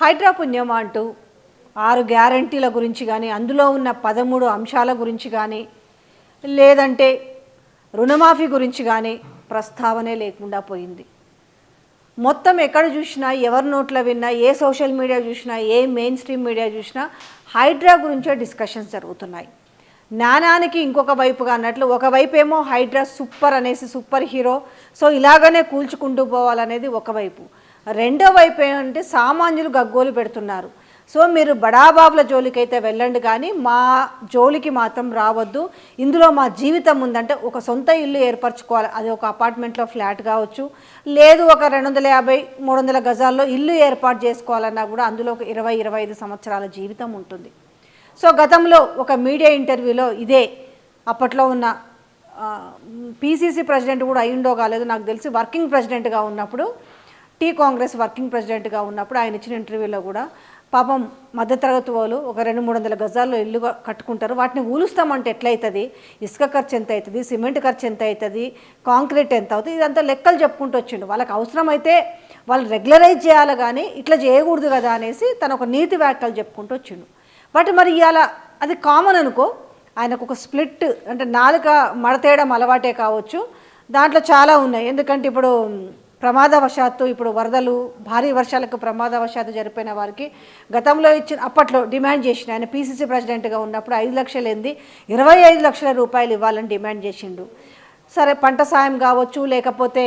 హైడ్రా పుణ్యం అంటూ ఆరు గ్యారంటీల గురించి కానీ అందులో ఉన్న పదమూడు అంశాల గురించి కానీ లేదంటే రుణమాఫీ గురించి కానీ ప్రస్తావనే లేకుండా పోయింది. మొత్తం ఎక్కడ చూసినా ఎవరి నోట్లో విన్నా ఏ సోషల్ మీడియా చూసినా ఏ మెయిన్ స్ట్రీమ్ మీడియా చూసినా హైడ్రా గురించే డిస్కషన్స్ జరుగుతున్నాయి. నానానికి ఇంకొక వైపుగా అన్నట్లు ఒకవైపు ఏమో హైడ్రా సూపర్ అనేసి సూపర్ హీరో సో ఇలాగనే కూల్చుకుంటూ పోవాలనేది ఒకవైపు రెండో వైపు ఏంటంటే సామాన్యులు గగ్గోలు పెడుతున్నారు. సో మీరు బడాబాబుల జోలికైతే వెళ్ళండి కానీ మా జోలికి మాత్రం రావద్దు. ఇందులో మా జీవితం ఉందంటే ఒక సొంత ఇల్లు ఏర్పరచుకోవాలి. అది ఒక అపార్ట్మెంట్లో ఫ్లాట్ కావచ్చు. లేదు ఒక రెండు వందల యాభై మూడు వందల గజాల్లో ఇల్లు ఏర్పాటు చేసుకోవాలన్నా కూడా అందులో ఒక ఇరవై ఇరవై ఐదు సంవత్సరాల జీవితం ఉంటుంది. సో గతంలో ఒక మీడియా ఇంటర్వ్యూలో ఇదే అప్పట్లో ఉన్న పీసీసీ ప్రెసిడెంట్ కూడా అయ్యిండో కాలేదు నాకు తెలిసి వర్కింగ్ ప్రెసిడెంట్గా ఉన్నప్పుడు టీ కాంగ్రెస్ వర్కింగ్ ప్రెసిడెంట్గా ఉన్నప్పుడు ఆయన ఇచ్చిన ఇంటర్వ్యూలో కూడా పాపం మధ్యతరగతి వాళ్ళు ఒక రెండు మూడు వందల గజాల్లో ఇల్లు కట్టుకుంటారు. వాటిని ఊలుస్తామంటే ఎట్లయితుంది? ఇసుక ఖర్చు ఎంత అవుతుంది సిమెంట్ ఖర్చు ఎంత అవుతుంది కాంక్రీట్ ఎంత అవుతుంది? ఇదంతా లెక్కలు చెప్పుకుంటూ వచ్చిండు. వాళ్ళకి అవసరమైతే వాళ్ళు రెగ్యులరైజ్ చేయాలి కానీ ఇట్లా చేయకూడదు కదా అనేసి తను ఒక నీతి వ్యాఖ్యలు చెప్పుకుంటూ వచ్చిండు. బట్ మరి ఇవాళ అది కామన్ అనుకో ఆయనకు ఒక స్ప్లిట్ అంటే నాలుక మడతేయడం అలవాటే కావచ్చు. దాంట్లో చాలా ఉన్నాయి. ఎందుకంటే ఇప్పుడు ప్రమాదవశాత్తు ఇప్పుడు వరదలు భారీ వర్షాలకు ప్రమాదవశాత్తు జరిపోయిన వారికి గతంలో ఇచ్చిన అప్పట్లో డిమాండ్ చేసిన ఆయన పీసీసీ ప్రెసిడెంట్గా ఉన్నప్పుడు ఐదు లక్షలు ఏంది ఇరవై ఐదు లక్షల రూపాయలు ఇవ్వాలని డిమాండ్ చేసిండు. సరే పంట సాయం కావచ్చు లేకపోతే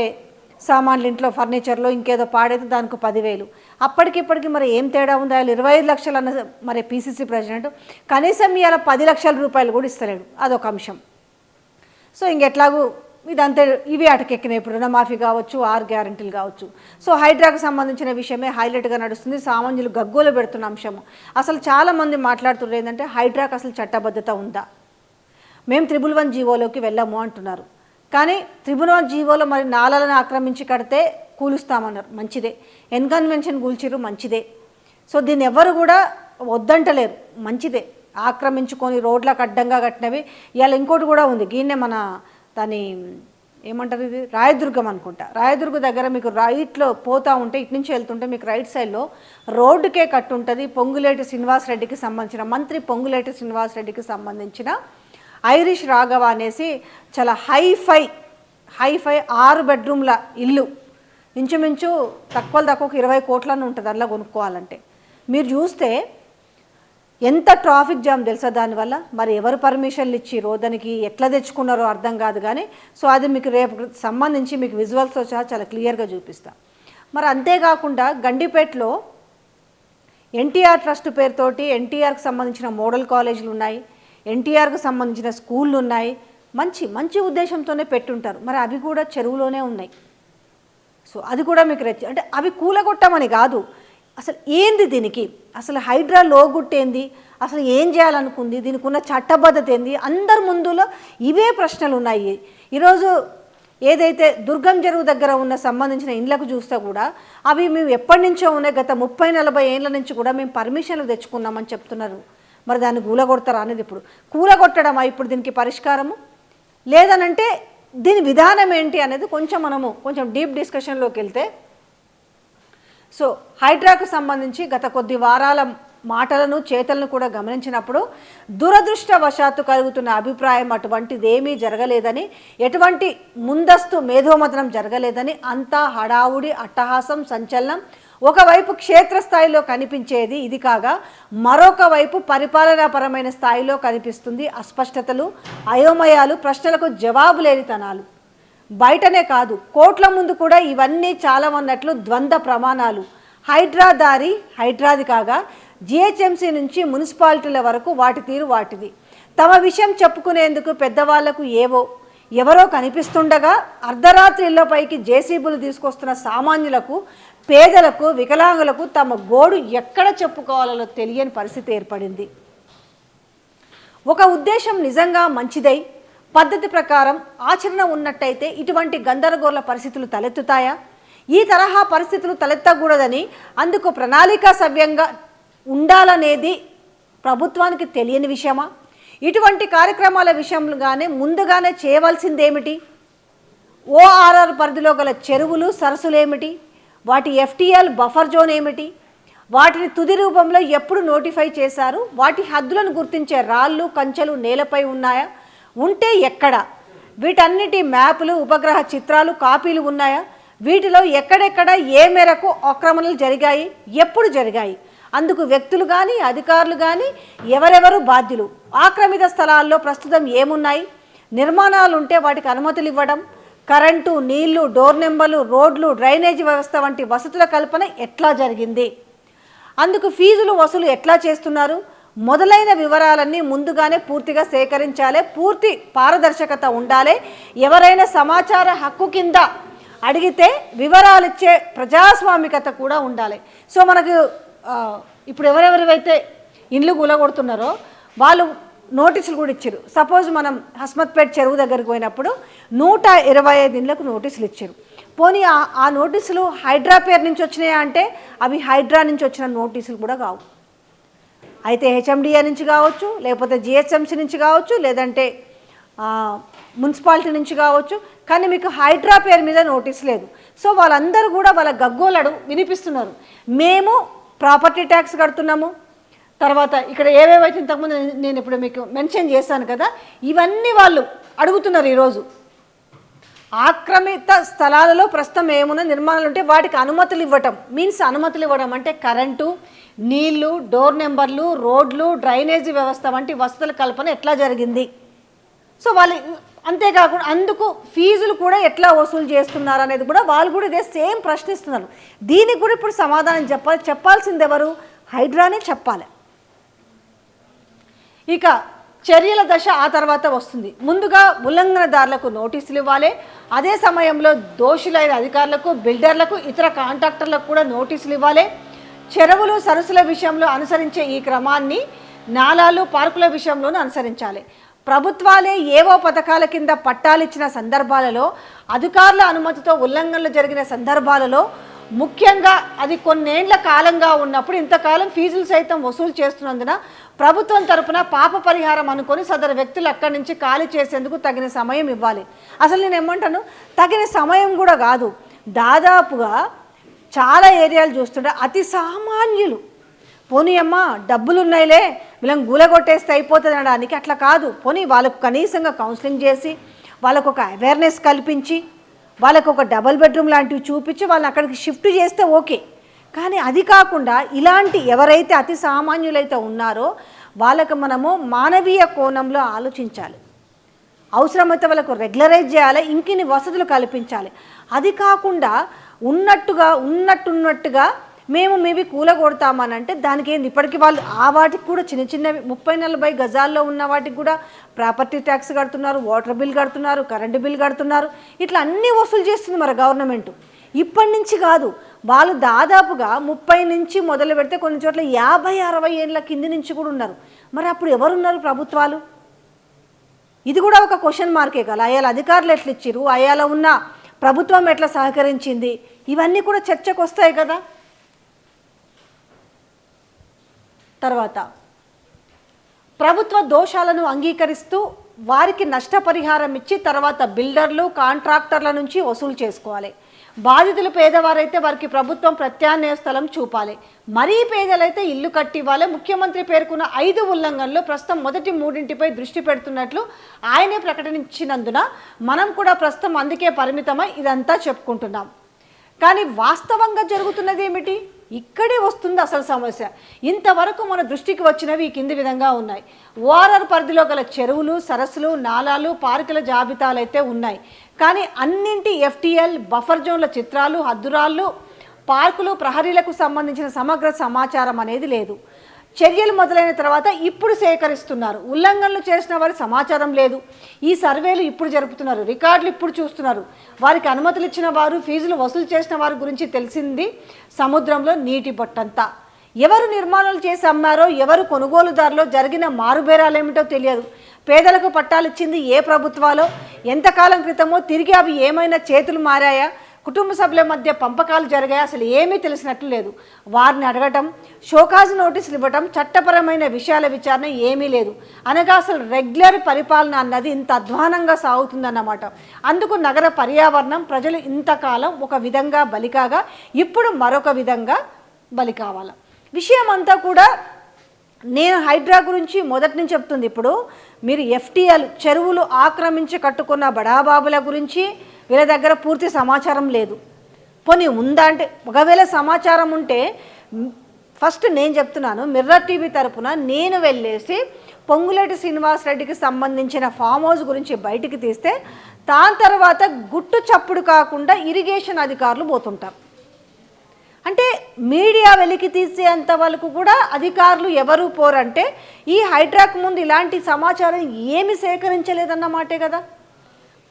సామాన్లు ఇంట్లో ఫర్నిచర్లో ఇంకేదో పాడైతే దానికి పదివేలు. అప్పటికిప్పటికి మరి ఏం తేడా ఉంది? ఆయన ఇరవై ఐదు లక్షలు అన్న మరి పీసీసీ ప్రెసిడెంట్ కనీసం ఇవాళ పది లక్షల రూపాయలు కూడా ఇస్తలేడు. అదొక అంశం. సో ఇంకెట్లాగూ ఇదంతే ఇవి అటకెక్కినాయి ఇప్పుడు రుణమాఫీ కావచ్చు ఆరు గ్యారంటీలు కావచ్చు. సో హైడ్రాకు సంబంధించిన విషయమే హైలైట్గా నడుస్తుంది. సామాన్యులు గగ్గోలు పెడుతున్న అంశము. అసలు చాలామంది మాట్లాడుతున్నారు ఏంటంటే హైడ్రాకు అసలు చట్టబద్ధత ఉందా? మేము త్రిబుల్ వన్ జీవోలోకి వెళ్ళాము అంటున్నారు. కానీ త్రిబుల్ వన్ జీవోలో మరి నాలలను ఆక్రమించి కడితే కూలుస్తామన్నారు. మంచిదే. ఎన్కన్వెన్షన్ కూల్చిరు మంచిదే. సో దీన్ని ఎవరు కూడా వద్దంటలేరు. మంచిదే. ఆక్రమించుకొని రోడ్లకు అడ్డంగా కట్టినవి. ఇవాళ ఇంకోటి కూడా ఉంది. గీనే మన దాని ఏమంటారు ఇది? రాయదుర్గం అనుకుంటా. రాయదుర్గ దగ్గర మీకు రైట్లో పోతా ఉంటే ఇటు నుంచి వెళ్తుంటే మీకు రైట్ సైడ్లో రోడ్డుకే కట్టు ఉంటుంది పొంగులేటి శ్రీనివాస్ రెడ్డికి సంబంధించిన మంత్రి పొంగులేటి శ్రీనివాస్ రెడ్డికి సంబంధించిన ఐరిష్ రాఘవ అనేసి చాలా హైఫై హైఫై ఆరు బెడ్రూమ్ల ఇల్లు. ఇంచుమించు తక్కువ తక్కువ ఇరవై కోట్లను ఉంటుంది అలా కొనుక్కోవాలంటే. మీరు చూస్తే ఎంత ట్రాఫిక్ జామ్ తెలుసా దానివల్ల? మరి ఎవరు పర్మిషన్లు ఇచ్చి దానికి ఎట్లా తెచ్చుకున్నారో అర్థం కాదు కానీ సో అది మీకు రేపు సంబంధించి మీకు విజువల్స్తో సహా చాలా క్లియర్గా చూపిస్తా. మరి అంతేకాకుండా గండిపేటలో ఎన్టీఆర్ ట్రస్ట్ పేరుతోటి ఎన్టీఆర్కి సంబంధించిన మోడల్ కాలేజీలు ఉన్నాయి ఎన్టీఆర్కి సంబంధించిన స్కూళ్ళు ఉన్నాయి మంచి మంచి ఉద్దేశంతోనే పెట్టుంటారు. మరి అవి కూడా చెరువులోనే ఉన్నాయి. సో అది కూడా మీకు రెచ్చి అంటే అవి కూలగొట్టమని కాదు అసలు ఏంది దీనికి? అసలు హైడ్రా లోగుట్టేంది అసలు ఏం చేయాలనుకుంది? దీనికి ఉన్న చట్టబద్ధత ఏంది? అందరి ముందులో ఇవే ప్రశ్నలు ఉన్నాయి. ఈరోజు ఏదైతే దుర్గం చెరువు దగ్గర ఉన్న సంబంధించిన ఇండ్లకు చూస్తే కూడా అవి మేము ఎప్పటి నుంచో ఉన్నాయి. గత ముప్పై నలభై ఏళ్ళ నుంచి కూడా మేము పర్మిషన్లు తెచ్చుకున్నామని చెప్తున్నారు. మరి దాన్ని కూలగొడతారా అనేది ఇప్పుడు. కూలగొట్టడమా ఇప్పుడు దీనికి పరిష్కారము? లేదనంటే దీని విధానం ఏంటి అనేది కొంచెం మనము కొంచెం డీప్ డిస్కషన్లోకి వెళ్తే సో హైడ్రాకు సంబంధించి గత కొద్ది వారాల మాటలను చేతలను కూడా గమనించినప్పుడు దురదృష్టవశాత్తు కలుగుతున్న అభిప్రాయం అటువంటిదేమీ జరగలేదని ఎటువంటి ముందస్తు మేధోమతనం జరగలేదని అంతా హడావుడి అట్టహాసం సంచలనం ఒకవైపు క్షేత్రస్థాయిలో కనిపించేది ఇది కాగా మరొక వైపు పరిపాలనాపరమైన స్థాయిలో కనిపిస్తుంది అస్పష్టతలు అయోమయాలు ప్రశ్నలకు జవాబు లేనితనాలు బయటనే కాదు కోట్ల ముందు కూడా ఇవన్నీ చాలా ఉన్నట్లు ద్వంద్వ ప్రమాణాలు. హైడ్రా దారి హైడ్రాది కాగా జిహెచ్ఎంసీ నుంచి మున్సిపాలిటీల వరకు వాటి తీరు వాటిది. తమ విషయం చెప్పుకునేందుకు పెద్దవాళ్ళకు ఏవో ఎవరో కనిపిస్తుండగా అర్ధరాత్రి ఇళ్ళపైకి జేసీబీలు తీసుకొస్తున్న సామాన్యులకు పేదలకు వికలాంగులకు తమ గోడు ఎక్కడ చెప్పుకోవాలో తెలియని పరిస్థితి ఏర్పడింది. ఒక ఉద్దేశం నిజంగా మంచిదై పద్ధతి ప్రకారం ఆచరణ ఉన్నట్టయితే ఇటువంటి గందరగోళ పరిస్థితులు తలెత్తుతాయా? ఈ తరహా పరిస్థితులు తలెత్తకూడదని అందుకు ప్రణాళికా సవ్యంగా ఉండాలనేది ప్రభుత్వానికి తెలియని విషయమా? ఇటువంటి కార్యక్రమాల విషయంగానే ముందుగానే చేయవలసిందేమిటి? ఓఆర్ఆర్ పరిధిలో గల చెరువులు సరస్సులు ఏమిటి వాటి ఎఫ్టీఎల్ బఫర్ జోన్ ఏమిటి వాటిని తుది రూపంలో ఎప్పుడు నోటిఫై చేశారు? వాటి హద్దులను గుర్తించే రాళ్ళు కంచెలు నేలపై ఉన్నాయా? ఉంటే ఎక్కడ? వీటన్నిటి మ్యాపులు ఉపగ్రహ చిత్రాలు కాపీలు ఉన్నాయా? వీటిలో ఎక్కడెక్కడ ఏ మేరకు ఆక్రమణలు జరిగాయి? ఎప్పుడు జరిగాయి? అందుకు వ్యక్తులు కానీ అధికారులు కానీ ఎవరెవరు బాధ్యులు? ఆక్రమిత స్థలాల్లో ప్రస్తుతం ఏమున్నాయి? నిర్మాణాలు ఉంటే వాటికి అనుమతులు ఇవ్వడం కరెంటు నీళ్ళు డోర్ నెంబర్లు రోడ్లు డ్రైనేజీ వ్యవస్థ వంటి వసతుల కల్పన ఎట్లా జరిగింది? అందుకు ఫీజులు వసూలు ఎట్లా చేస్తున్నారు? మొదలైన వివరాలన్నీ ముందుగానే పూర్తిగా సేకరించాలి పూర్తి పారదర్శకత ఉండాలి. ఎవరైనా సమాచార హక్కు కింద అడిగితే వివరాలు ఇచ్చే ప్రజాస్వామికత కూడా ఉండాలి. సో మనకు ఇప్పుడు ఎవరెవరివైతే ఇండ్లు కూలగొడుతున్నారో వాళ్ళు నోటీసులు కూడా ఇచ్చారు. సపోజ్ మనం హస్మత్పేట్ చెరువు దగ్గరికి పోయినప్పుడు నూట ఇరవై ఐదు ఇండ్లకు నోటీసులు ఇచ్చారు. పోనీ ఆ ఆ నోటీసులు హైడ్రా పేరు నుంచి వచ్చినాయా అంటే అవి హైడ్రా నుంచి వచ్చిన నోటీసులు కూడా కావు. అయితే హెచ్ఎండిఏ నుంచి కావచ్చు లేకపోతే జిహెచ్ఎంసీ నుంచి కావచ్చు లేదంటే మున్సిపాలిటీ నుంచి కావచ్చు కానీ మీకు హైడ్రా పేరు మీద నోటీస్ లేదు. సో వాళ్ళందరూ కూడా వాళ్ళ గగ్గోలడు వినిపిస్తున్నారు. మేము ప్రాపర్టీ ట్యాక్స్ కడుతున్నాము. తర్వాత ఇక్కడ ఏవేవైతే ఇంతకుముందు నేను- నేను ఇప్పుడు మీకు మెన్షన్ చేశాను కదా ఇవన్నీ వాళ్ళు అడుగుతున్నారు ఈరోజు. ఆక్రమిత స్థలాలలో ప్రస్తుతం ఏమున్న నిర్మాణాలు ఉంటే వాటికి అనుమతులు ఇవ్వటం. మీన్స్ అనుమతులు ఇవ్వడం అంటే కరెంటు నీళ్ళు డోర్ నెంబర్లు రోడ్లు డ్రైనేజీ వ్యవస్థ వంటి వసతుల కల్పన ఎట్లా జరిగింది? సో వాళ్ళు అంతేకాకుండా అందుకు ఫీజులు కూడా ఎట్లా వసూలు చేస్తున్నారు అనేది కూడా వాళ్ళు కూడా ఇదే సేమ్ ప్రశ్నిస్తున్నారు. దీనికి కూడా ఇప్పుడు సమాధానం చెప్పాలి చెప్పాల్సింది ఎవరు? హైడ్రానే చెప్పాలి. ఇక చర్యల దశ ఆ తర్వాత వస్తుంది. ముందుగా ఉల్లంఘనదారులకు నోటీసులు ఇవ్వాలి. అదే సమయంలో దోషులైన అధికారులకు బిల్డర్లకు ఇతర కాంట్రాక్టర్లకు కూడా నోటీసులు ఇవ్వాలి. చెరువులు సరస్సుల విషయంలో అనుసరించే ఈ క్రమాన్ని నాలాలు పార్కుల విషయంలోనూ అనుసరించాలి. ప్రభుత్వాలే ఏవో పథకాల కింద పట్టాలిచ్చిన సందర్భాలలో అధికారుల అనుమతితో ఉల్లంఘనలు జరిగిన సందర్భాలలో ముఖ్యంగా అది కొన్నేండ్ల కాలంగా ఉన్నప్పుడు ఇంతకాలం ఫీజులు సైతం వసూలు చేస్తున్నందున ప్రభుత్వం తరపున పాప పరిహారం అనుకొని సదరు వ్యక్తులు అక్కడి నుంచి ఖాళీ చేసేందుకు తగిన సమయం ఇవ్వాలి. అసలు నేను ఏమంటాను తగిన సమయం కూడా కాదు. దాదాపుగా చాలా ఏరియాలు చూస్తుంటే అతి సామాన్యులు. పోనీ అమ్మ డబ్బులు ఉన్నాయిలే వీళ్ళని గూలగొట్టేస్తే అయిపోతుంది అనడానికి అట్లా కాదు. పోనీ వాళ్ళకు కనీసంగా కౌన్సిలింగ్ చేసి వాళ్ళకు ఒక అవేర్నెస్ కల్పించి వాళ్ళకు ఒక డబల్ బెడ్రూమ్ లాంటివి చూపించి వాళ్ళని అక్కడికి షిఫ్ట్ చేస్తే ఓకే. కానీ అది కాకుండా ఇలాంటి ఎవరైతే అతి సామాన్యులైతే ఉన్నారో వాళ్ళకు మనము మానవీయ కోణంలో ఆలోచించాలి. అవసరమైతే వాళ్ళకు రెగ్యులరైజ్ చేయాలి ఇంకిన్ని వసతులు కల్పించాలి. అది కాకుండా ఉన్నట్టుగా ఉన్నట్టున్నట్టుగా మేము మేబీ కూలగొడతామని అంటే దానికి ఏంది ఇప్పటికీ వాళ్ళు ఆ వాటికి కూడా చిన్న చిన్నవి ముప్పై నలభై గజాల్లో ఉన్న వాటికి కూడా ప్రాపర్టీ ట్యాక్స్ కడుతున్నారు వాటర్ బిల్ కడుతున్నారు కరెంటు బిల్ కడుతున్నారు. ఇట్లా అన్నీ వసూలు చేస్తుంది మరి గవర్నమెంట్. ఇప్పటి నుంచి కాదు వాళ్ళు దాదాపుగా ముప్పై నుంచి మొదలు పెడితే కొన్ని చోట్ల యాభై అరవై ఏళ్ళ కింది నుంచి కూడా ఉన్నారు. మరి అప్పుడు ఎవరున్నారు ప్రభుత్వాలు? ఇది కూడా ఒక క్వశ్చన్ మార్కే కదా. అయాల అధికారులు ఎట్లా ఇచ్చారు అయాల ఉన్న ప్రభుత్వం ఎట్లా సహకరించింది? ఇవన్నీ కూడా చర్చకు వస్తాయి కదా? తర్వాత ప్రభుత్వ దోషాలను అంగీకరిస్తూ వారికి నష్టపరిహారం ఇచ్చి తర్వాత బిల్డర్లు కాంట్రాక్టర్ల నుంచి వసూలు చేసుకోవాలి. బాధితులు పేదవారైతే వారికి ప్రభుత్వం ప్రత్యామ్నాయ స్థలం చూపాలి. మరీ పేదలైతే ఇల్లు కట్టి ఇవ్వాలి ముఖ్యమంత్రి పేర్కొన్న ఐదు ఉల్లంఘనలు ప్రస్తుతం మొదటి మూడింటిపై దృష్టి పెడుతున్నట్లు ఆయనే ప్రకటించినందున మనం కూడా ప్రస్తుతం అందుకే పరిమితమై ఇదంతా చెప్పుకుంటున్నాం. కానీ వాస్తవంగా జరుగుతున్నది ఏమిటి? ఇక్కడే వస్తుంది అసలు సమస్య. ఇంతవరకు మన దృష్టికి వచ్చినవి ఈ కింది విధంగా ఉన్నాయి. ఓఆర్ఆర్ పరిధిలో గల చెరువులు సరస్సులు నాలాలు పార్కుల జాబితాలు అయితే ఉన్నాయి. కానీ అన్నింటి ఎఫ్టీఎల్ బఫర్ జోన్ల చిత్రాలు హద్దురాళ్ళు పార్కులు ప్రహరీలకు సంబంధించిన సమగ్ర సమాచారం అనేది లేదు. చర్యలు మొదలైన తర్వాత ఇప్పుడు సేకరిస్తున్నారు. ఉల్లంఘనలు చేసిన వారి సమాచారం లేదు. ఈ సర్వేలు ఇప్పుడు జరుపుతున్నారు. రికార్డులు ఇప్పుడు చూస్తున్నారు. వారికి అనుమతులు ఇచ్చిన వారు ఫీజులు వసూలు చేసిన వారి గురించి తెలిసింది సముద్రంలో నీటి బొట్టంతా. ఎవరు నిర్మాణాలు చేసి అమ్మారో ఎవరు కొనుగోలుదారులో జరిగిన మారుబేరాలు ఏమిటో తెలియదు. పేదలకు పట్టాలిచ్చింది ఏ ప్రభుత్వాలో? ఎంతకాలం క్రితమో తిరిగి అవి ఏమైనా చేతులు మారాయా? కుటుంబ సభ్యుల మధ్య పంపకాలు జరిగాయి. అసలు ఏమీ తెలిసినట్లు లేదు. వారిని అడగటం షోకాజ్ నోటీసులు ఇవ్వటం చట్టపరమైన విషయాల విచారణ ఏమీ లేదు. అనగా అసలు రెగ్యులర్ పరిపాలన అన్నది ఇంత అధ్వానంగా సాగుతుందన్నమాట. అందుకు నగర పర్యావరణం ప్రజలు ఇంతకాలం ఒక విధంగా బలికాగా ఇప్పుడు మరొక విధంగా బలి కావాలి విషయం అంతా కూడా నేను హైడ్రా గురించి మొదటి నుంచి చెప్తుంది. ఇప్పుడు మీరు ఎఫ్టీఎల్ చెరువులు ఆక్రమించి కట్టుకున్న బడాబాబుల గురించి వీళ్ళ దగ్గర పూర్తి సమాచారం లేదు. పోనీ ఉందా అంటే ఒకవేళ సమాచారం ఉంటే ఫస్ట్ నేను చెప్తున్నాను మిర్రర్ టీవీ తరపున నేను వెళ్ళేసి పొంగులేటి శ్రీనివాసరెడ్డికి సంబంధించిన ఫామ్ హౌస్ గురించి బయటికి తీస్తే దాని తర్వాత గుట్టు చప్పుడు కాకుండా ఇరిగేషన్ అధికారులు పోతుంటారు. అంటే మీడియా వెలికి తీసేంత వరకు కూడా అధికారులు ఎవరు పోరంటే ఈ హైడ్రాక్ ముందు ఇలాంటి సమాచారం ఏమి సేకరించలేదన్నమాటే కదా.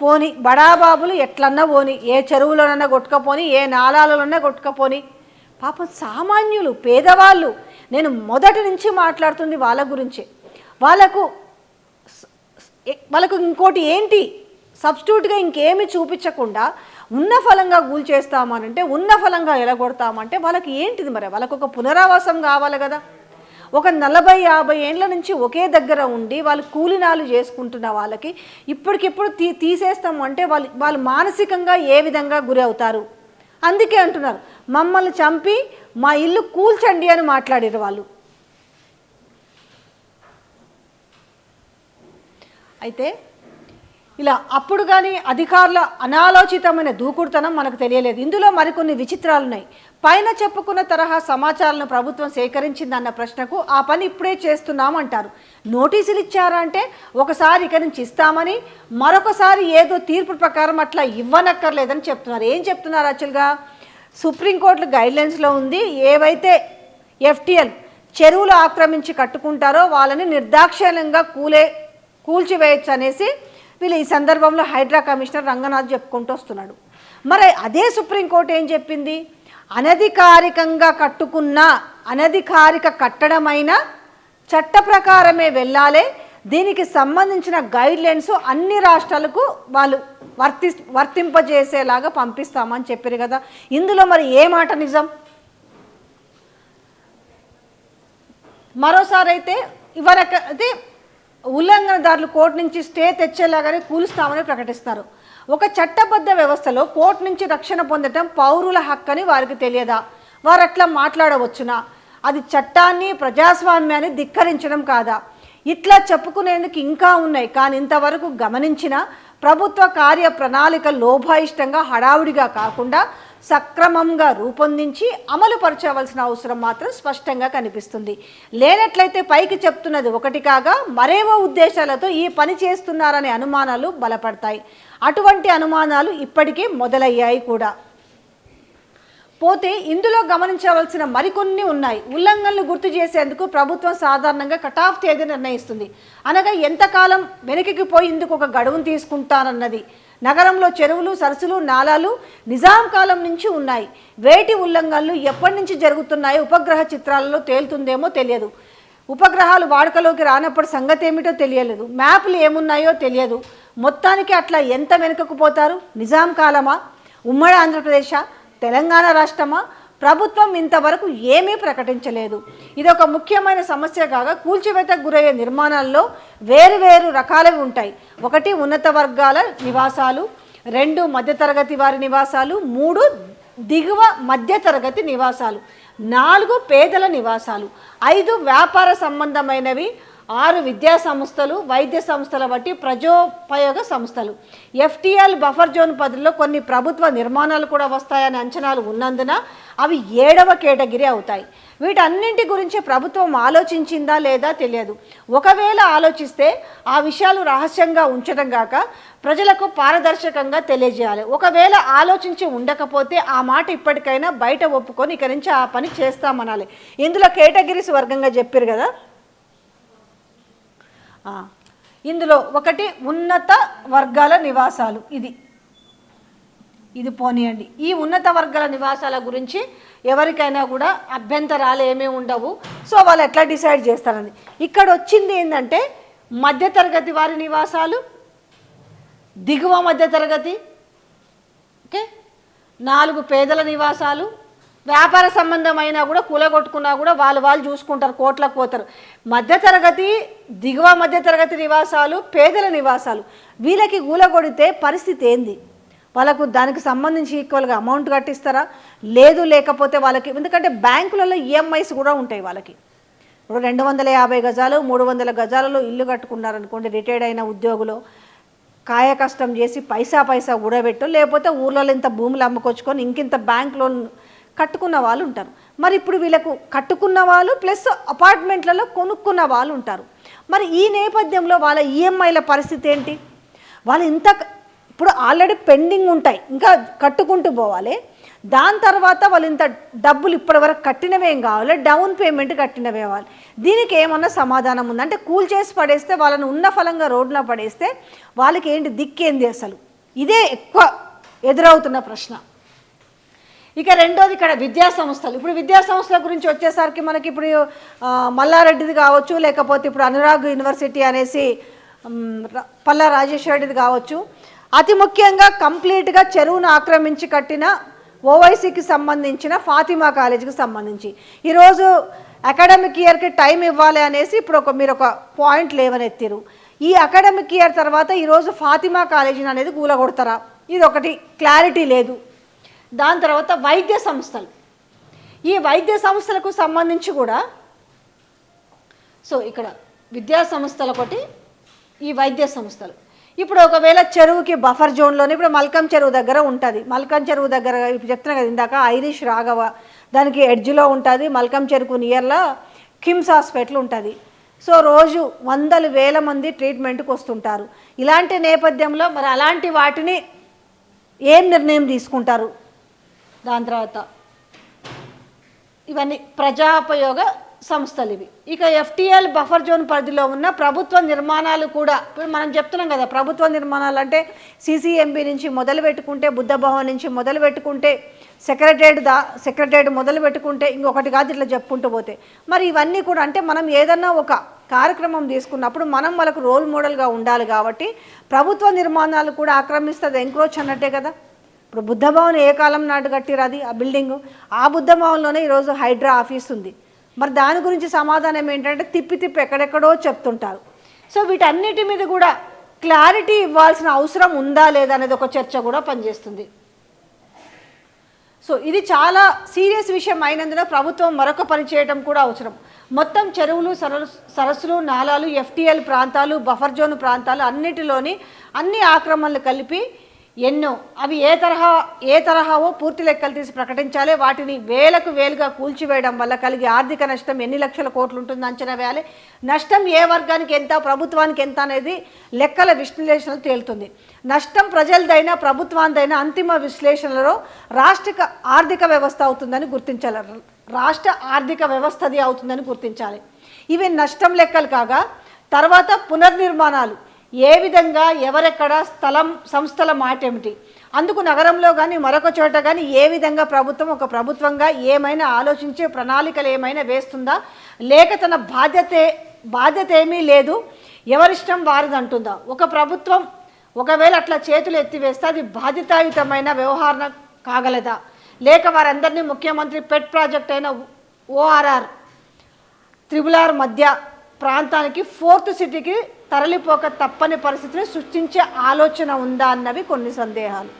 పోని బడాబాబులు ఎట్లన్నా పోని ఏ చెరువులోనన్నా కొట్టుకపోని ఏ నాలాలలోనన్నా కొట్టుకపోని. పాపం సామాన్యులు పేదవాళ్ళు నేను మొదటి నుంచి మాట్లాడుతుంది వాళ్ళ గురించే. వాళ్ళకు వాళ్ళకు ఇంకోటి ఏంటి? సబ్స్టిట్యూట్గా ఇంకేమి చూపించకుండా ఉన్న ఫలంగా గూల్ చేస్తామనంటే ఉన్న ఫలంగా ఎలగొడతామంటే వాళ్ళకి ఏంటిది మరి? వాళ్ళకు ఒక పునరావాసం కావాలి కదా. ఒక నలభై యాభై ఏండ్ల నుంచి ఒకే దగ్గర ఉండి వాళ్ళు కూలినాలు చేసుకుంటున్న వాళ్ళకి ఇప్పటికిప్పుడు తీ తీసేస్తాము అంటే వాళ్ళు వాళ్ళు మానసికంగా ఏ విధంగా గురి అవుతారు? అందుకే అంటున్నారు. మమ్మల్ని చంపి మా ఇల్లు కూల్చండి అని మాట్లాడారు వాళ్ళు. అయితే ఇలా అప్పుడు కానీ అధికారుల అనాలోచితమైన దూకుడుతనం మనకు తెలియలేదు. ఇందులో మరికొన్ని విచిత్రాలు ఉన్నాయి పైన చెప్పుకున్న తరహా సమాచారాలను ప్రభుత్వం సేకరించిందన్న ప్రశ్నకు ఆ పని ఇప్పుడే చేస్తున్నామంటారు. నోటీసులు ఇచ్చారా అంటే ఒకసారి ఇక నుంచి ఇస్తామని మరొకసారి ఏదో తీర్పు ప్రకారం అట్లా ఇవ్వనక్కర్లేదని చెప్తున్నారు. ఏం చెప్తున్నారు యాక్చువల్గా సుప్రీంకోర్టు గైడ్లైన్స్లో ఉంది ఏవైతే ఎఫ్టీఎల్ చెరువులు ఆక్రమించి కట్టుకుంటారో వాళ్ళని నిర్దాక్షిణ్యంగా కూలే కూల్చివేయచ్చు అనేసి వీళ్ళు ఈ సందర్భంలో హైడ్రా కమిషనర్ రంగనాథ్ చెప్పుకుంటూ వస్తున్నాడు. మరి అదే సుప్రీంకోర్టు ఏం చెప్పింది? అనధికారికంగా కట్టుకున్న అనధికారిక కట్టడమైన చట్ట ప్రకారమే వెళ్ళాలి. దీనికి సంబంధించిన గైడ్ లైన్స్ అన్ని రాష్ట్రాలకు వాళ్ళు వర్తి వర్తింపజేసేలాగా పంపిస్తామని చెప్పారు కదా. ఇందులో మరి ఏ మాట నిజం? మరోసారి అయితే ఇవరక అయితే ఉల్లంఘనదారులు కోర్టు నుంచి స్టే తెచ్చేలాగానే కూలుస్తామని ప్రకటిస్తారు. ఒక చట్టబద్ధ వ్యవస్థలో కోర్టు నుంచి రక్షణ పొందటం పౌరుల హక్కని వారికి తెలియదా? వారు అట్లా మాట్లాడవచ్చునా? అది చట్టాన్ని ప్రజాస్వామ్యాన్ని ధిక్కరించడం కాదా? ఇట్లా చెప్పుకునేందుకు ఇంకా ఉన్నాయి. కానీ ఇంతవరకు గమనించిన ప్రభుత్వ కార్య ప్రణాళిక లోభాయిష్టంగా హడావుడిగా కాకుండా సక్రమంగా రూపొందించి అమలు పరచవలసిన అవసరం మాత్రం స్పష్టంగా కనిపిస్తుంది. లేనట్లయితే పైకి చెప్తున్నది ఒకటి కాగా మరేవో ఉద్దేశాలతో ఈ పని చేస్తున్నారనే అనుమానాలు బలపడతాయి. అటువంటి అనుమానాలు ఇప్పటికే మొదలయ్యాయి కూడా. పోతే ఇందులో గమనించవలసిన మరికొన్ని ఉన్నాయి. ఉల్లంఘనలు గుర్తు చేసేందుకు ప్రభుత్వం సాధారణంగా కటాఫ్ తేదీ నిర్ణయిస్తుంది. అనగా ఎంతకాలం వెనక్కి పోయి ఇందుకు ఒక గడువును తీసుకుంటానన్నది. నగరంలో చెరువులు సరస్సులు నాలాలు నిజాం కాలం నుంచి ఉన్నాయి. వేటి ఉల్లంఘనలు ఎప్పటి నుంచి జరుగుతున్నాయో ఉపగ్రహ చిత్రాలలో తేలుతుందేమో తెలియదు. ఉపగ్రహాలు వాడుకలోకి రానప్పుడు సంగతి ఏమిటో తెలియలేదు. మ్యాప్లు ఏమున్నాయో తెలియదు. మొత్తానికి అట్లా ఎంత వెనుకకు పోతారు? నిజాం కాలమా? ఉమ్మడి ఆంధ్రప్రదేశ్? తెలంగాణ రాష్ట్రమా? ప్రభుత్వం ఇంతవరకు ఏమీ ప్రకటించలేదు. ఇది ఒక ముఖ్యమైన సమస్య కాగా కూల్చివేతకు గురయ్యే నిర్మాణాల్లో వేరు వేరు రకాలవి ఉంటాయి. ఒకటి ఉన్నత వర్గాల నివాసాలు రెండు మధ్యతరగతి వారి నివాసాలు మూడు దిగువ మధ్యతరగతి నివాసాలు నాలుగు పేదల నివాసాలు ఐదు వ్యాపార సంబంధమైనవి ఆరు విద్యా సంస్థలు వైద్య సంస్థల బట్టి ప్రజోపయోగ సంస్థలు. ఎఫ్టీఎల్ బఫర్ జోన్ పరిధిలో కొన్ని ప్రభుత్వ నిర్మాణాలు కూడా వస్తాయనే అంచనాలు ఉన్నందున అవి ఏడవ కేటగిరీ అవుతాయి. వీటన్నింటి గురించి ప్రభుత్వం ఆలోచించిందా లేదా తెలియదు. ఒకవేళ ఆలోచిస్తే ఆ విషయాలు రహస్యంగా ఉంచడం కాక ప్రజలకు పారదర్శకంగా తెలియజేయాలి. ఒకవేళ ఆలోచించి ఉండకపోతే ఆ మాట ఇప్పటికైనా బయట ఒప్పుకొని ఇక నుంచి ఆ పని చేస్తామనాలి. ఇందులో కేటగిరీస్ వర్గంగా చెప్పారు కదా. ఇందులో ఒకటి ఉన్నత వర్గాల నివాసాలు. ఇది. ఇది పోనీయండి. ఈ ఉన్నత వర్గాల నివాసాల గురించి ఎవరికైనా కూడా అభ్యంతరాలు ఏమీ ఉండవు. సో వాళ్ళు ఎట్లా డిసైడ్ చేస్తారని. ఇక్కడ వచ్చింది ఏంటంటే మధ్యతరగతి వారి నివాసాలు దిగువ మధ్యతరగతి ఓకే నాలుగు పేదల నివాసాలు వ్యాపార సంబంధమైనా కూడా కూలగొట్టుకున్నా కూడా వాళ్ళు వాళ్ళు చూసుకుంటారు కోట్లకు పోతారు. మధ్యతరగతి దిగువ మధ్యతరగతి నివాసాలు పేదల నివాసాలు వీళ్ళకి కూలగొడితే పరిస్థితి ఏంది? వాళ్ళకు దానికి సంబంధించి ఈక్వల్గా అమౌంట్ కట్టిస్తారా? లేదు లేకపోతే వాళ్ళకి ఎందుకంటే బ్యాంకులలో ఈఎంఐస్ కూడా ఉంటాయి వాళ్ళకి. ఇప్పుడు రెండు వందల యాభై గజాలు మూడు వందల గజాలలో ఇల్లు కట్టుకున్నారనుకోండి రిటైర్డ్ అయిన ఉద్యోగులు కాయ కష్టం చేసి పైసా పైసా కూడబెట్టు లేకపోతే ఊర్లలో ఇంత భూములు అమ్ముకొచ్చుకొని ఇంకింత బ్యాంక్ లోన్ కట్టుకున్న వాళ్ళు ఉంటారు. మరి ఇప్పుడు వీళ్ళకు కట్టుకున్న వాళ్ళు ప్లస్ అపార్ట్మెంట్లలో కొనుక్కున్న వాళ్ళు ఉంటారు. మరి ఈ నేపథ్యంలో వాళ్ళ ఈఎంఐల పరిస్థితి ఏంటి? వాళ్ళు ఇంత ఇప్పుడు ఆల్రెడీ పెండింగ్ ఉంటాయి. ఇంకా కట్టుకుంటూ పోవాలి. దాని తర్వాత వాళ్ళు ఇంత డబ్బులు ఇప్పటివరకు కట్టినవేం కావాలి? డౌన్ పేమెంట్ కట్టినవే కావాలి? దీనికి ఏమన్నా సమాధానం ఉంది? అంటే కూల్ చేసి పడేస్తే వాళ్ళని ఉన్న ఫలంగా రోడ్లో పడేస్తే వాళ్ళకి ఏంటి దిక్కేంది అసలు? ఇదే ఎక్కువ ఎదురవుతున్న ప్రశ్న. ఇక రెండోది ఇక్కడ విద్యా సంస్థలు. ఇప్పుడు విద్యా సంస్థల గురించి వచ్చేసరికి మనకి ఇప్పుడు మల్లారెడ్డిది కావచ్చు లేకపోతే ఇప్పుడు అనురాగ్ యూనివర్సిటీ అనేసి పల్లా రాజేశ్వర రెడ్డిది కావచ్చు. అతి ముఖ్యంగా కంప్లీట్గా చెరువును ఆక్రమించి కట్టిన ఓవైసీకి సంబంధించిన ఫాతిమా కాలేజీకి సంబంధించి. ఈరోజు అకాడమిక్ ఇయర్కి టైం ఇవ్వాలి అనేసి ఇప్పుడు ఒక మీరు ఒక పాయింట్ లేవనెత్తిరు ఈ అకాడమిక్ ఇయర్ తర్వాత ఈరోజు ఫాతిమా కాలేజీని అనేది కూలగొడతారా? ఇది ఒకటి క్లారిటీ లేదు. దాని తర్వాత వైద్య సంస్థలు. ఈ వైద్య సంస్థలకు సంబంధించి కూడా సో ఇక్కడ విద్యా సంస్థలు ఒకటి ఈ వైద్య సంస్థలు. ఇప్పుడు ఒకవేళ చెరువుకి బఫర్ జోన్లోనే ఇప్పుడు మల్కం చెరువు దగ్గర ఉంటుంది. మల్కం చెరువు దగ్గర ఇప్పుడు చెప్తున్నా కదా ఇందాక ఐరిష్ రాఘవ దానికి ఎడ్జ్లో ఉంటుంది. మల్కం చెరుకు నియర్లో కిమ్స్ హాస్పిటల్ ఉంటుంది. సో రోజు వందలు వేల మంది ట్రీట్మెంట్కి వస్తుంటారు. ఇలాంటి నేపథ్యంలో మరి అలాంటి వాటిని ఏం నిర్ణయం తీసుకుంటారు? దాని తర్వాత ఇవన్నీ ప్రజాపయోగ సంస్థలు ఇవి. ఇక ఎఫ్టీఎల్ బఫర్ జోన్ పరిధిలో ఉన్న ప్రభుత్వ నిర్మాణాలు కూడా ఇప్పుడు మనం చెప్తున్నాం కదా ప్రభుత్వ నిర్మాణాలు అంటే సీసీఎంబీ నుంచి మొదలు పెట్టుకుంటే బుద్ధ భవన్ నుంచి మొదలు పెట్టుకుంటే సెక్రటరేట్ దా సెక్రటరేట్ మొదలు పెట్టుకుంటే ఇంకొకటి కాదు ఇట్లా చెప్పుకుంటూ పోతే. మరి ఇవన్నీ కూడా అంటే మనం ఏదన్నా ఒక కార్యక్రమం తీసుకున్నప్పుడు మనం వాళ్ళకు రోల్ మోడల్గా ఉండాలి కాబట్టి ప్రభుత్వ నిర్మాణాలు కూడా ఆక్రమిస్తుంది ఎంక్రోచ్ అన్నట్టే కదా. ఇప్పుడు బుద్ధ భవన్ ఏ కాలం నాటు కట్టిరు అది? ఆ బిల్డింగ్? ఆ బుద్ధ భవన్లోనే ఈరోజు హైడ్రా ఆఫీస్ ఉంది. మరి దాని గురించి సమాధానం ఏంటంటే తిప్పి తిప్పి ఎక్కడెక్కడో చెప్తుంటారు. సో వీటన్నిటి మీద కూడా క్లారిటీ ఇవ్వాల్సిన అవసరం ఉందా లేదా అనేది ఒక చర్చ కూడా పనిచేస్తుంది. సో ఇది చాలా సీరియస్ విషయం అయినందున ప్రభుత్వం మరొక పని చేయడం కూడా అవసరం. మొత్తం చెరువులు సరస్సు సరస్సులు నాలాలు ఎఫ్టీఎల్ ప్రాంతాలు బఫర్ జోన్ ప్రాంతాలు అన్నిటిలోని అన్ని ఆక్రమణలు కలిపి ఎన్నో. అవి ఏ తరహా ఏ తరహావో పూర్తి లెక్కలు తీసి ప్రకటించాలి. వాటిని వేలకు వేలుగా కూల్చివేయడం వల్ల కలిగే ఆర్థిక నష్టం ఎన్ని లక్షల కోట్లు ఉంటుందో అంచనా వేయాలి. నష్టం ఏ వర్గానికి ఎంత ప్రభుత్వానికి ఎంత అనేది లెక్కల విశ్లేషణలు తేలుతుంది. నష్టం ప్రజలదైనా ప్రభుత్వానిదైనా అంతిమ విశ్లేషణలో రాష్ట్ర ఆర్థిక వ్యవస్థ అవుతుందని గుర్తించాలి. రాష్ట్ర ఆర్థిక వ్యవస్థది అవుతుందని గుర్తించాలి. ఇవి నష్టం లెక్కలు కాగా తర్వాత పునర్నిర్మాణాలు. ఏ విధంగా ఎవరెక్కడ స్థలం సంస్థల మాట ఏమిటి? అందుకు నగరంలో కానీ మరొక చోట కానీ ఏ విధంగా ప్రభుత్వం ఒక ప్రభుత్వంగా ఏమైనా ఆలోచించే ప్రణాళికలు ఏమైనా వేస్తుందా? లేక తన బాధ్యతే బాధ్యత ఏమీ లేదు. ఎవరిష్టం వారిది అంటుందా ఒక ప్రభుత్వం ఒకవేళ అట్లా చేతులు ఎత్తివేస్తే అది బాధ్యతాయుతమైన వ్యవహారం కాగలదా? లేక వారందరినీ ముఖ్యమంత్రి పెట్ ప్రాజెక్ట్ అయిన ఓఆర్ఆర్ త్రిబుల్ ఆర్ మధ్య ప్రాంతానికి ఫోర్త్ సిటీకి తరలిపోక తప్పని పరిస్థితిని సృష్టించే ఆలోచన ఉందా అన్నవి కొన్ని సందేహాలు.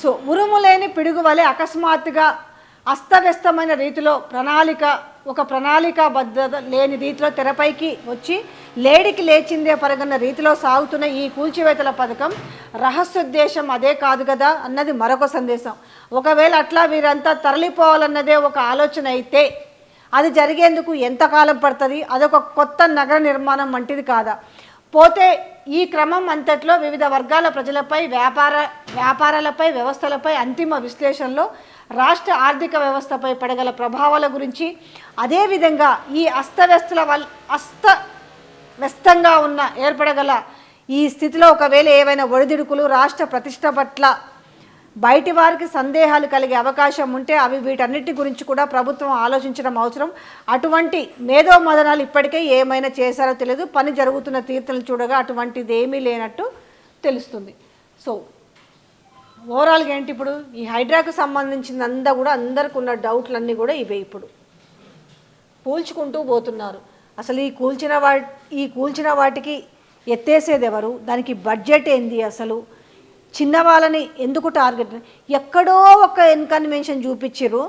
సో ఉరుము లేని పిడుగు వలె అకస్మాత్తుగా అస్తవ్యస్తమైన రీతిలో ప్రణాళిక ఒక ప్రణాళికాబద్ధత లేని రీతిలో తెరపైకి వచ్చి లేడికి లేచిందే పరగన్న రీతిలో సాగుతున్న ఈ కూల్చివేతల పథకం రహస్యోద్దేశం అదే కాదు కదా అన్నది మరొక సందేశం. ఒకవేళ అట్లా వీరంతా తరలిపోవాలన్నదే ఒక ఆలోచన అయితే అది జరిగేందుకు ఎంతకాలం పడుతుంది? అదొక కొత్త నగర నిర్మాణం వంటిది కాదా? పోతే ఈ క్రమం అంతట్లో వివిధ వర్గాల ప్రజలపై వ్యాపార వ్యాపారాలపై వ్యవస్థలపై అంతిమ విశ్లేషణలో రాష్ట్ర ఆర్థిక వ్యవస్థపై పడగల ప్రభావాల గురించి అదేవిధంగా ఈ అస్తవ్యస్తల వల్ అస్త వ్యస్తంగా ఉన్న ఏర్పడగల ఈ స్థితిలో ఒకవేళ ఏవైనా ఒడిదుడుకులు రాష్ట్ర ప్రతిష్ట పట్ల బయటి వారికి సందేహాలు కలిగే అవకాశం ఉంటే అవి వీటన్నిటి గురించి కూడా ప్రభుత్వం ఆలోచించడం అవసరం. అటువంటి మేధో మదనాలు ఇప్పటికే ఏమైనా చేశారో తెలియదు. పని జరుగుతున్న తీర్థలు చూడగా అటువంటిది ఏమీ లేనట్టు తెలుస్తుంది. సో ఓవరాల్గా ఏంటి ఇప్పుడు? ఈ హైడ్రాకు సంబంధించిందంతా కూడా అందరికి ఉన్న డౌట్లన్నీ కూడా ఇవే ఇప్పుడు. కూల్చుకుంటూ పోతున్నారు. అసలు ఈ కూల్చిన వా ఈ కూల్చిన వాటికి ఎత్తేసేది ఎవరు? దానికి బడ్జెట్ ఏంది అసలు? చిన్న వాళ్ళని ఎందుకు టార్గెట్ ఎక్కడో ఒక ఇన్కన్వెన్షన్ చూపించారు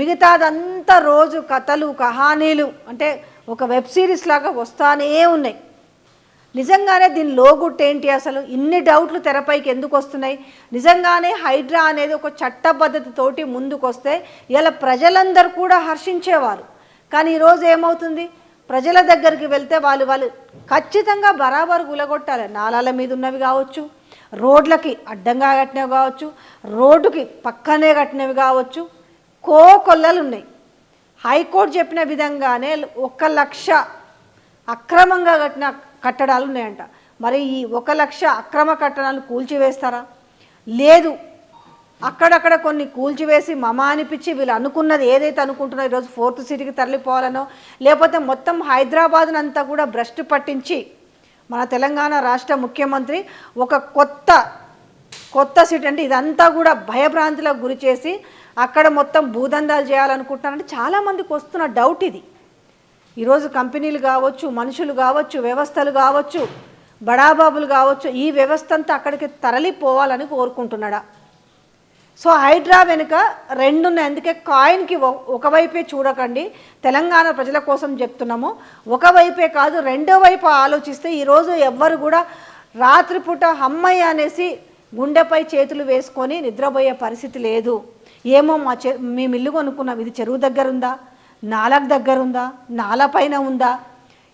మిగతాదంతా రోజు కథలు కహానీలు అంటే ఒక వెబ్ సిరీస్ లాగా వస్తానే ఉన్నాయి. నిజంగానే దీని లోగుట్ ఏంటి అసలు? ఇన్ని డౌట్లు తెరపైకి ఎందుకు వస్తున్నాయి? నిజంగానే హైడ్రా అనేది ఒక చట్టబద్ధతతోటి ముందుకు వస్తే ఇలా ప్రజలందరూ కూడా హర్షించేవారు. కానీ ఈరోజు ఏమవుతుంది? ప్రజల దగ్గరికి వెళ్తే వాళ్ళు వాళ్ళు ఖచ్చితంగా బరాబరు గులగొట్టాలి. నాలాల మీద ఉన్నవి కావచ్చు రోడ్లకి అడ్డంగా కట్టినవి కావచ్చు రోడ్డుకి పక్కనే కట్టినవి కావచ్చు కో కొల్లలు ఉన్నాయి హైకోర్టు చెప్పిన విధంగానే ఒక లక్ష అక్రమంగా కట్టిన కట్టడాలు ఉన్నాయంట. మరి ఈ ఒక లక్ష అక్రమ కట్టడాలు కూల్చివేస్తారా? లేదు. అక్కడక్కడ కొన్ని కూల్చివేసి మమ అనిపించి వీళ్ళు అనుకున్నది ఏదైతే అనుకుంటున్నారో ఈరోజు ఫోర్త్ సిటీకి తరలిపోవాలనో లేకపోతే మొత్తం హైదరాబాద్ని అంతా కూడా భ్రష్టు పట్టించి మన తెలంగాణ రాష్ట్ర ముఖ్యమంత్రి ఒక కొత్త కొత్త సిటీ అంటే ఇదంతా కూడా భయభ్రాంతిలకు గురి చేసి అక్కడ మొత్తం భూదందాలు చేయాలనుకుంటున్నారంటే చాలామందికి వస్తున్న డౌట్ ఇది. ఈరోజు కంపెనీలు కావచ్చు మనుషులు కావచ్చు వ్యవస్థలు కావచ్చు బడాబాబులు కావచ్చు ఈ వ్యవస్థ అంతా అక్కడికి తరలిపోవాలని కోరుకుంటున్నాడా? సో హైడ్రా వెనుక రెండు ఉన్నాయి అందుకే కాయిన్కి ఒకవైపే చూడకండి. తెలంగాణ ప్రజల కోసం చెప్తున్నాము. ఒకవైపే కాదు రెండో వైపు ఆలోచిస్తే ఈరోజు ఎవ్వరు కూడా రాత్రిపూట అమ్మయ్య అనేసి గుండెపై చేతులు వేసుకొని నిద్రపోయే పరిస్థితి లేదు. ఏమో మా చె మేము ఇల్లు కొనుక్కున్నాం. ఇది చెరువు దగ్గరుందా? నాలకు దగ్గరుందా? నాల పైన ఉందా?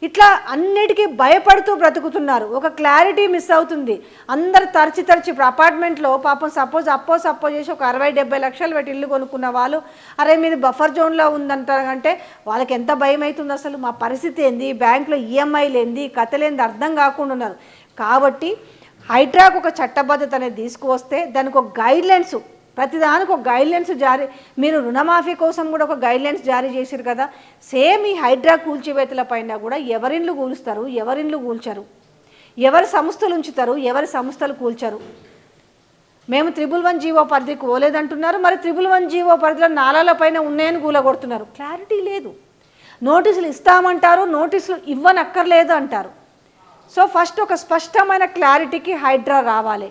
ఇట్లా అన్నిటికీ భయపడుతూ బ్రతుకుతున్నారు. ఒక క్లారిటీ మిస్ అవుతుంది. అందరు తరచి తరచి ఇప్పుడు అపార్ట్మెంట్లో పాపం సపోజ్ అప్పో సపోజ్ చేసి ఒక అరవై డెబ్బై లక్షలు పెట్టి ఇల్లు కొనుక్కున్న వాళ్ళు అరే మీది బఫర్ జోన్లో ఉందంటారంటే వాళ్ళకి ఎంత భయం అవుతుంది అసలు? మా పరిస్థితి ఏంది? బ్యాంకులో ఈఎంఐలు ఏంది కథలేంది అర్థం కాకుండా ఉన్నారు. కాబట్టి హైడ్రాకు ఒక చట్టబద్ధత అనేది తీసుకువస్తే దానికి ఒక గైడ్లైన్స్ ప్రతిదానికి ఒక గైడ్లైన్స్ జారీ. మీరు రుణమాఫీ కోసం కూడా ఒక గైడ్లైన్స్ జారీ చేశారు కదా. సేమ్ ఈ హైడ్రా కూల్చివేతల పైన కూడా ఎవరిన్లు కూలుస్తారు ఎవరిన్లు కూల్చరు? ఎవరి సంస్థలు ఉంచుతారు ఎవరి సంస్థలు కూల్చరు? మేము త్రిబుల్ వన్ జీవో పరిధికి పోలేదంటున్నారు. మరి త్రిబుల్ వన్ జీవో పరిధిలో నాలాల పైన ఉన్నాయని కూలగొడుతున్నారు క్లారిటీ లేదు. నోటీసులు ఇస్తామంటారు నోటీసులు ఇవ్వనక్కర్లేదు అంటారు. సో ఫస్ట్ ఒక స్పష్టమైన క్లారిటీకి హైడ్రా రావాలి.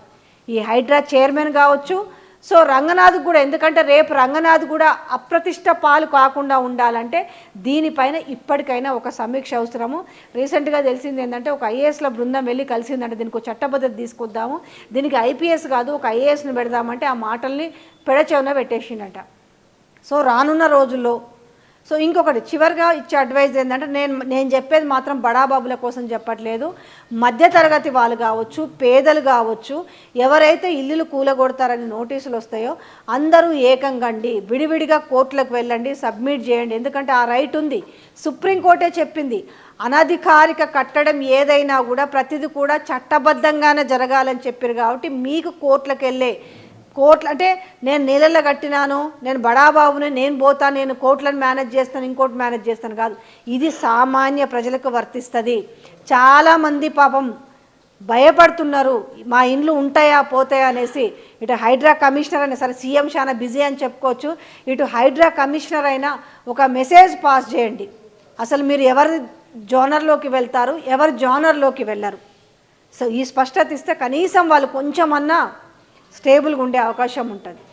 ఈ హైడ్రా చైర్మన్ కావచ్చు సో రంగనాథ్ కూడా ఎందుకంటే రేపు రంగనాథ్ కూడా అప్రతిష్ట పాలు కాకుండా ఉండాలంటే దీనిపైన ఇప్పటికైనా ఒక సమీక్ష అవసరము. రీసెంట్గా తెలిసింది ఏంటంటే ఒక ఐఏఎస్ల బృందం వెళ్ళి కలిసిందంటే దీనికి చట్టబద్ధత తీసుకొద్దాము. దీనికి ఐపీఎస్ కాదు ఒక ఐఏఎస్ని పెడదామంటే ఆ మాటల్ని పెడచెవున పెట్టేసిండట. సో రానున్న రోజుల్లో సో ఇంకొకటి చివరిగా ఇచ్చే అడ్వైజ్ ఏంటంటే నేను నేను చెప్పేది మాత్రం బడాబాబుల కోసం చెప్పట్లేదు. మధ్యతరగతి వాళ్ళు కావచ్చు పేదలు కావచ్చు ఎవరైతే ఇల్లులు కూలగొడతారని నోటీసులు వస్తాయో అందరూ ఏకంగండి విడివిడిగా కోర్టులకు వెళ్ళండి సబ్మిట్ చేయండి. ఎందుకంటే ఆ రైట్ ఉంది. సుప్రీంకోర్టే చెప్పింది అనధికారిక కట్టడం ఏదైనా కూడా ప్రతిదీ కూడా చట్టబద్ధంగానే జరగాలని చెప్పారు కాబట్టి మీకు కోర్టులకు వెళ్ళే కోట్లు అంటే నేను నీళ్ళల్లో కట్టినాను నేను బడాబాబుని నేను పోతాను నేను కోట్లను మేనేజ్ చేస్తాను ఇంకోటి మేనేజ్ చేస్తాను కాదు. ఇది సామాన్య ప్రజలకు వర్తిస్తుంది. చాలామంది పాపం భయపడుతున్నారు మా ఇండ్లు ఉంటాయా పోతాయా అనేసి. ఇటు హైడ్రా కమిషనర్ అయినా సరే సీఎం చాలా బిజీ అని చెప్పుకోవచ్చు. ఇటు హైడ్రా కమిషనర్ అయినా ఒక మెసేజ్ పాస్ చేయండి. అసలు మీరు ఎవరి జోనర్లోకి వెళ్తారు ఎవరి జోనర్లోకి వెళ్ళరు. సో ఈ స్పష్టత ఇస్తే కనీసం వాళ్ళు కొంచెమన్నా స్టేబుల్గా ఉండే అవకాశం ఉంటుంది.